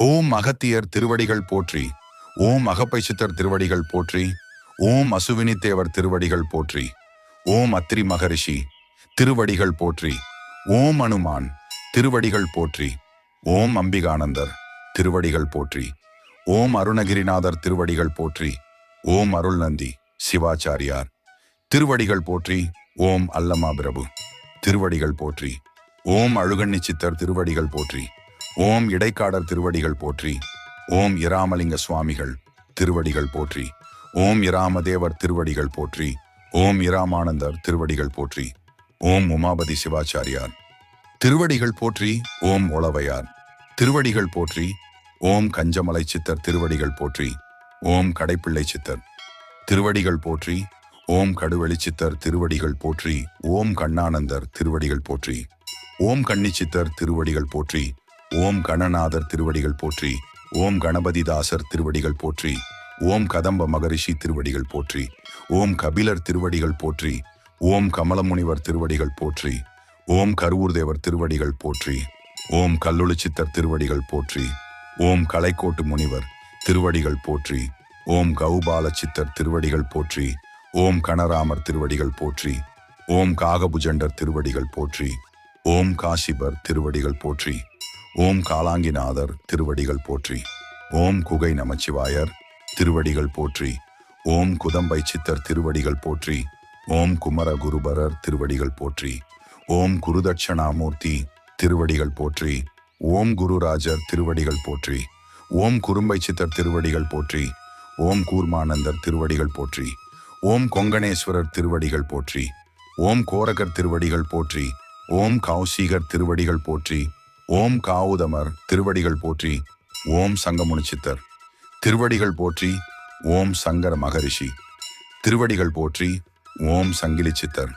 ஓம் அகத்தியர் திருவடிகள் போற்றி ஓம் அகப்பை சித்தர் திருவடிகள் போற்றி ஓம் அசுவினி தேவர் திருவடிகள் போற்றி ஓம் அத்திரி மகரிஷி திருவடிகள் போற்றி ஓம் அனுமான் திருவடிகள் போற்றி ஓம் அம்பிகானந்தர் திருவடிகள் போற்றி ஓம் அருணகிரிநாதர் திருவடிகள் போற்றி ஓம் அருள் நந்தி சிவாச்சாரியார் திருவடிகள் போற்றி ஓம் அல்லமா பிரபு திருவடிகள் போற்றி ஓம் அழுகண்ணி சித்தர் திருவடிகள் போற்றி ஓம் இடைக்காடர் திருவடிகள் போற்றி. ஓம் இராமலிங்க சுவாமிகள் திருவடிகள் போற்றி. ஓம் இராமதேவர் திருவடிகள் போற்றி. ஓம் இராமானந்தர் திருவடிகள் போற்றி. ஓம் உமாபதி சிவாச்சாரியார். திருவடிகள் போற்றி ஓம் உளவையார் திருவடிகள் போற்றி ஓம் கஞ்சமலை சித்தர் திருவடிகள் போற்றி. ஓம் கடைப்பிள்ளை சித்தர் திருவடிகள் போற்றி. ஓம் கடுவெளி சித்தர் திருவடிகள் போற்றி. ஓம் கண்ணானந்தர் திருவடிகள் போற்றி. ஓம் கன்னி சித்தர் திருவடிகள் போற்றி. ஓம் கணநாதர் திருவடிகள் போற்றி ஓம் கணபதிதாசர் திருவடிகள் போற்றி ஓம் கதம்ப மகரிஷி திருவடிகள் போற்றி ஓம் கபிலர் திருவடிகள் போற்றி ஓம் கமலமுனிவர் திருவடிகள் போற்றி ஓம் கருவூர் தேவர் திருவடிகள் போற்றி ஓம் கல்லுளி சித்தர் திருவடிகள் போற்றி ஓம் கலைக்கோட்டு முனிவர் திருவடிகள் போற்றி ஓம் கௌபால சித்தர் திருவடிகள் போற்றி ஓம் கணராமர் திருவடிகள் போற்றி ஓம் காகபுஜண்டர் திருவடிகள் போற்றி ஓம் காசிபர் திருவடிகள் போற்றி ஓம் காலாங்கிநாதர் திருவடிகள் போற்றி ஓம் குகை நமச்சிவாயர் திருவடிகள் போற்றி ஓம் குதம்பை சித்தர் திருவடிகள் போற்றி ஓம் குமர குருபரர் திருவடிகள் போற்றி ஓம் குருதட்சணாமூர்த்தி திருவடிகள் போற்றி ஓம் குருராஜர் திருவடிகள் போற்றி ஓம் குறும்பை சித்தர் திருவடிகள் போற்றி ஓம் கூர்மானந்தர் திருவடிகள் போற்றி ஓம் கொங்கணேஸ்வரர் திருவடிகள் போற்றி ஓம் கோரகர் திருவடிகள் போற்றி ஓம் கௌசிகர் திருவடிகள் போற்றி ஓம் காவுதமர் திருவடிகள் போற்றி ஓம் சங்கமுனி சித்தர் திருவடிகள் போற்றி ஓம் சங்கர மகரிஷி. திருவடிகள் போற்றி ஓம் சங்கிலி சித்தர்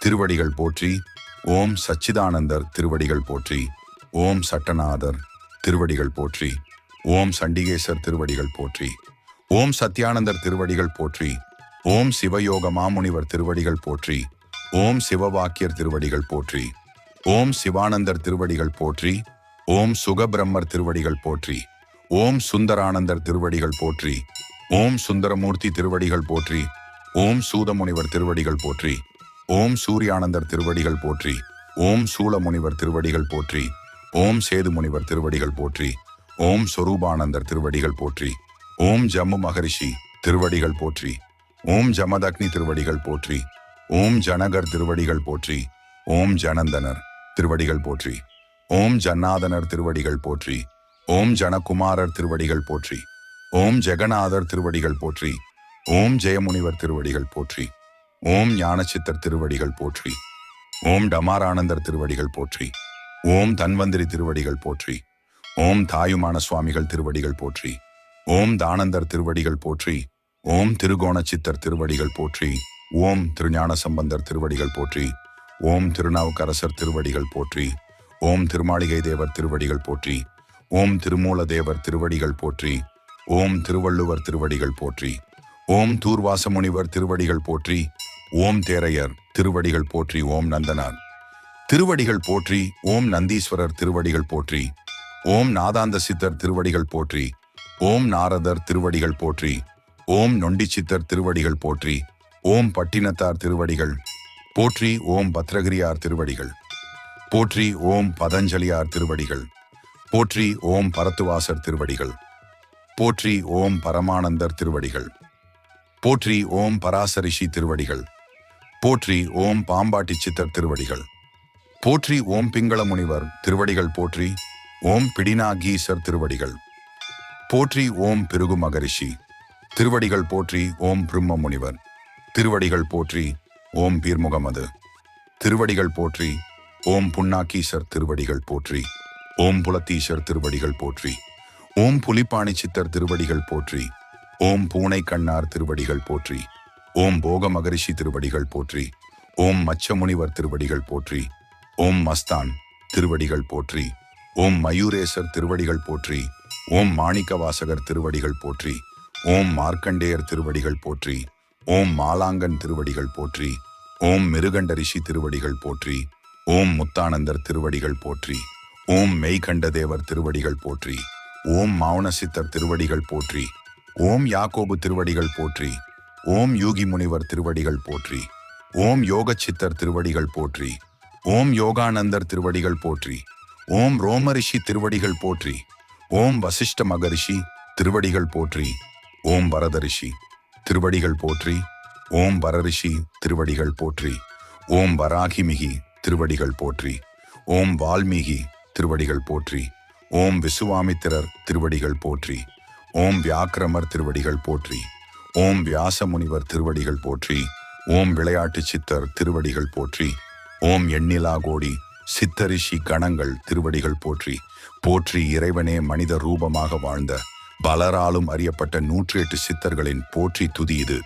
திருவடிகள் போற்றி ஓம் சச்சிதானந்தர் திருவடிகள் போற்றி ஓம் சட்டநாதர் திருவடிகள் போற்றி ஓம் சண்டிகேசர் திருவடிகள் போற்றி ஓம் சத்யானந்தர் திருவடிகள் போற்றி ஓம் சிவயோக மாமுனிவர் திருவடிகள் போற்றி ஓம் சிவவாக்கியர் திருவடிகள் போற்றி. ஓம் சிவானந்தர் திருவடிகள் போற்றி ஓம் சுகபிரம்மர் திருவடிகள் போற்றி ஓம் சுந்தரானந்தர் திருவடிகள் போற்றி ஓம் சுந்தரமூர்த்தி திருவடிகள் போற்றி ஓம் சூதமுனிவர் திருவடிகள் போற்றி ஓம் சூரியானந்தர் திருவடிகள் போற்றி ஓம் சூலமுனிவர் திருவடிகள் போற்றி ஓம் சேதுமுனிவர் திருவடிகள் போற்றி ஓம் சொரூபானந்தர் திருவடிகள் போற்றி ஓம் ஜம்மு மகரிஷி திருவடிகள் போற்றி ஓம் ஜமதக்னி திருவடிகள் போற்றி ஓம் ஜனகர் திருவடிகள் போற்றி ஓம் ஜனந்தனர் திருவடிகள் போற்றி ஓம் ஜன்னாதனர் திருவடிகள் போற்றி ஓம் ஜனகுமாரர் திருவடிகள் போற்றி ஓம் ஜெகநாதர் திருவடிகள் போற்றி ஓம் ஜெயமுனிவர் திருவடிகள் போற்றி ஓம் ஞானசித்தர் திருவடிகள் போற்றி ஓம் டமாரானந்தர் திருவடிகள் போற்றி ஓம் தன்வந்திரி திருவடிகள் போற்றி ஓம் தாயுமான சுவாமிகள் திருவடிகள் போற்றி ஓம் தானந்தர் திருவடிகள் போற்றி ஓம் திருகோணச்சித்தர் திருவடிகள் போற்றி ஓம் திருஞான சம்பந்தர் திருவடிகள் போற்றி ஓம் திருநாவுக்கரசர் திருவடிகள் போற்றி ஓம் திருமாளிகை தேவர் திருவடிகள் போற்றி ஓம் திருமூல தேவர் திருவடிகள் போற்றி ஓம் திருவள்ளுவர் திருவடிகள் போற்றி ஓம் தூர்வாச முனிவர் திருவடிகள் போற்றி ஓம் தேரையர் திருவடிகள் போற்றி ஓம் நந்தனார் திருவடிகள் போற்றி ஓம் நந்தீஸ்வரர் திருவடிகள் போற்றி ஓம் நாதாந்த சித்தர் திருவடிகள் போற்றி ஓம் நாரதர் திருவடிகள் போற்றி ஓம் நொண்டி சித்தர் திருவடிகள் போற்றி ஓம் பட்டினத்தார் திருவடிகள் போற்றி ஓம் பத்ரகிரியார் திருவடிகள் போற்றி ஓம் பதஞ்சலியார் திருவடிகள் போற்றி ஓம் பரத்துவாசர் திருவடிகள் போற்றி ஓம் பரமானந்தர் திருவடிகள் போற்றி ஓம் பராசரிஷி திருவடிகள் போற்றி ஓம் பாம்பாட்டி சித்தர் திருவடிகள் போற்றி ஓம் பிங்கள முனிவர் திருவடிகள் போற்றி ஓம் பிடினாகீசர் திருவடிகள் போற்றி ஓம் பிருகு மகரிஷி திருவடிகள் போற்றி ஓம் பிரம்ம முனிவர் திருவடிகள் போற்றி ஓம் பீர் முகமது திருவடிகள் போற்றி ஓம் புண்ணாக்கீசர் திருவடிகள் போற்றி ஓம் புலத்தீசர் திருவடிகள் போற்றி ஓம் புலிப்பாணி சித்தர் திருவடிகள் போற்றி ஓம் பூனை கண்ணார் திருவடிகள் போற்றி ஓம் போக மகரிஷி திருவடிகள் போற்றி ஓம் மச்சமுனிவர் திருவடிகள் போற்றி ஓம் மஸ்தான் திருவடிகள் போற்றி ஓம் மயூரேசர் திருவடிகள் போற்றி ஓம் மாணிக்கவாசகர் திருவடிகள் போற்றி ஓம் மார்க்கண்டேயர் திருவடிகள் போற்றி ஓம் மாலாங்கன் திருவடிகள் போற்றி ஓம் மிருகண்ட ரிஷி திருவடிகள் போற்றி ஓம் முத்தானந்தர் திருவடிகள் போற்றி ஓம் மெய்கண்ட தேவர் திருவடிகள் போற்றி ஓம் மௌனசித்தர் திருவடிகள் போற்றி ஓம் யாக்கோபு திருவடிகள் போற்றி ஓம் யூகி முனிவர் திருவடிகள் போற்றி ஓம் யோக சித்தர் திருவடிகள் போற்றி ஓம் யோகானந்தர் திருவடிகள் போற்றி ஓம் ரோமரிஷி திருவடிகள் போற்றி ஓம் வசிஷ்ட மகரிஷி திருவடிகள் போற்றி ஓம் வரதரிஷி திருவடிகள் போற்றி. ஓம் வரரிஷி திருவடிகள் போற்றி. ஓம் வராகிமிகி திருவடிகள் போற்றி. ஓம் வால்மீகி திருவடிகள் போற்றி. ஓம் விசுவாமித்திரர் திருவடிகள் போற்றி. ஓம் வியாக்கிரமர் திருவடிகள் போற்றி. ஓம் வியாசமுனிவர் திருவடிகள் போற்றி. ஓம் விளையாட்டு சித்தர் திருவடிகள் போற்றி. ஓம் எண்ணிலா கோடி சித்தரிஷி கணங்கள் திருவடிகள் போற்றி. போற்றி இறைவனே மனித ரூபமாக வாழ்ந்த பலராலும் அறியப்பட்ட நூற்றி எட்டு சித்தர்களின் போற்றி துதி இது.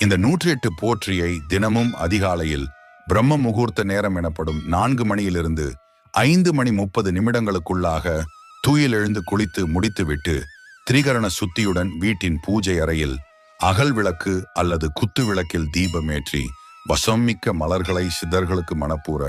இந்த நூற்றி எட்டு போற்றியை தினமும் அதிகாலையில் பிரம்ம முகூர்த்த நேரம் எனப்படும் நான்கு மணியிலிருந்து ஐந்து மணி முப்பது நிமிடங்களுக்குள்ளாக தூயில் எழுந்து குளித்து முடித்துவிட்டு திரிகரண சுத்தியுடன் வீட்டின் பூஜை அறையில் அகல் விளக்கு அல்லது குத்து விளக்கில் தீபமேற்றி வசம்மிக்க மலர்களை சித்தர்களுக்கு மனப்பூர